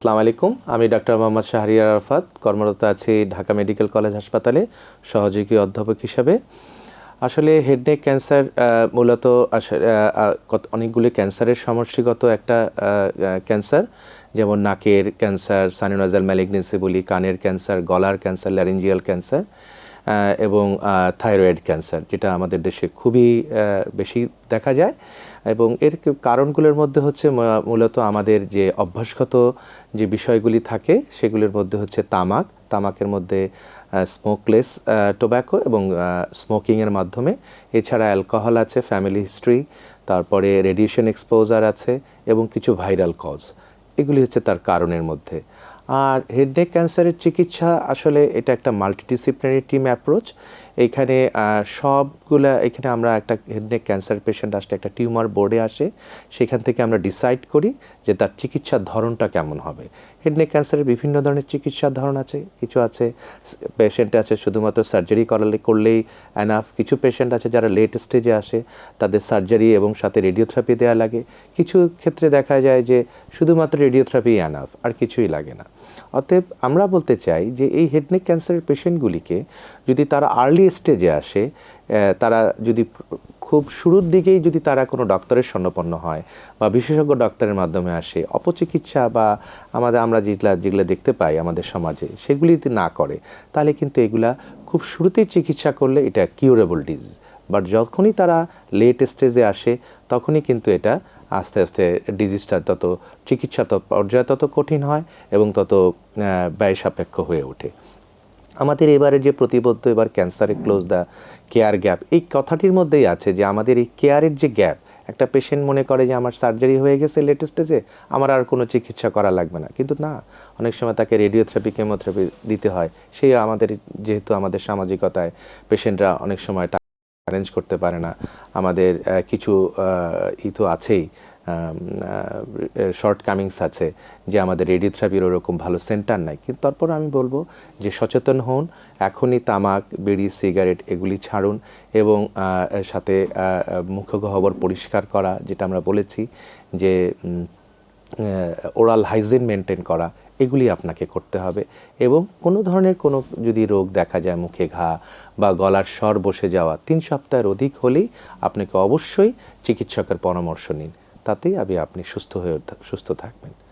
আসসালামু আলাইকুম। আমি ডাক্তার মোহাম্মদ শাহরিয়ার আরফাত, কর্মরত আছি ঢাকা মেডিকেল কলেজ হাসপাতালে, সহযোগী অধ্যাপক হিসাবে। আসলে হেডনেক ক্যান্সার মূলত অনেকগুলি ক্যান্সারের সমষ্টিগত একটা ক্যান্সার। যেমন নাকের ক্যান্সার সানিনাজাল ম্যালিগনেন্সি বলি, কানের ক্যান্সার, গলার ক্যান্সার ল্যারিঞ্জিয়াল ক্যান্সার এবং থাইরয়েড ক্যান্সার যেটা আমাদের দেশে খুবই বেশি দেখা যায়। এবং এর কারণগুলোর মধ্যে হচ্ছে মূলত আমাদের যে অভ্যাসগত যে বিষয়গুলি থাকে, সেগুলির মধ্যে হচ্ছে তামাক। তামাকের মধ্যে স্মোকলেস টোব্যাকো এবং স্মোকিংয়ের মাধ্যমে। এছাড়া অ্যালকোহল আছে ফ্যামিলি হিস্ট্রি তারপরে রেডিয়েশন এক্সপোজার আছে এবং কিছু ভাইরাল কজ এগুলি হচ্ছে তার কারণের মধ্যে। আর হেড নেক ক্যান্সারের চিকিৎসা আসলে এটা একটা মাল্টিডিসিপ্লিনারি টিম অ্যাপ্রোচ এইখানে আহ, সবগুলা এখানে আমরা একটা হেড নেক ক্যান্সার পেশেন্ট আসলে একটা টিউমার বোর্ডে আসে। সেখান থেকে আমরা ডিসাইড করি যে তার চিকিৎসার ধরনটা কেমন হবে। হেড নেক ক্যান্সারের বিভিন্ন ধরনের চিকিৎসার ধরন আছে কিছু আছে পেশেন্ট আছে শুধুমাত্র সার্জারি করালে করলেই অ্যানাফ কিছু পেশেন্ট আছে যারা লেট স্টেজে আসে তাদের সার্জারি এবং সাথে রেডিওথেরাপি দেওয়া লাগে। কিছু ক্ষেত্রে দেখা যায় যে শুধুমাত্র রেডিওথেরাপি অ্যানাফ আর কিছুই লাগে না। অতএব আমরা বলতে চাই যে এই হেডনেক ক্যান্সারের পেশেন্টগুলিকে যদি তারা আর্লি স্টেজে আসে তারা যদি খুব শুরুর দিকেই যদি তারা কোনো ডক্টরের স্বর্ণপন্ন হয় বা বিশেষজ্ঞ ডক্টরের মাধ্যমে আসে, অপচিকিৎসা বা আমাদের, আমরা যেগুলা, যেগুলো দেখতে পাই আমাদের সমাজে, সেগুলি যদি না করে, তাহলে কিন্তু এগুলা খুব শুরুতেই চিকিৎসা করলে এটা কিউরেবল ডিজিজ বাট যখনই তারা লেট স্টেজে আসে, তখনই কিন্তু এটা আস্তে আস্তে ডিজিজটা তত চিকিৎসা তত পর্যায়ে তত কঠিন হয় এবং তত ব্যয় সাপেক্ষ হয়ে ওঠে। আমাদের এবারে যে প্রতিবদ্ধ এবার ক্যান্সারে ক্লোজ দ্য কেয়ার গ্যাপ এই কথাটির মধ্যেই আছে যে আমাদের এই কেয়ারের যে গ্যাপ একটা পেশেন্ট মনে করে যে আমার সার্জারি হয়ে গেছে লেটেস্ট স্টেজে আমার আর কোনো চিকিৎসা করা লাগবে না। কিন্তু না, অনেক সময় তাকে রেডিওথেরাপি কেমোথেরাপি দিতে হয়। সেই আমাদের, যেহেতু আমাদের সামাজিকতায় পেশেন্টরা অনেক সময় অ্যারেঞ্জ করতে পারে না। আমাদের কিছু ই তো আছেই শর্ট কামিংস আছে যে আমাদের রেডিওথেরাপির ওরকম ভালো সেন্টার নাই। কিন্তু তারপর আমি বলব যে সচেতন হন, এখনই তামাক, বিড়ি সিগারেট এগুলি ছাড়ুন এবং সাথে মুখগহ্বর পরিষ্কার করা, যেটা আমরা বলেছি যে ওরাল হাইজিন মেনটেন করা এগুলি আপনাকে করতে হবে। এবং কোনো ধরনের কোনো যদি রোগ দেখা যায় মুখে ঘা বা গলার স্বর বসে যাওয়া, তিন সপ্তাহের অধিক হলেই আপনাকে অবশ্যই চিকিৎসকের পরামর্শ নিন। তাতেই আমি আপনি সুস্থ হয়ে সুস্থ থাকবেন।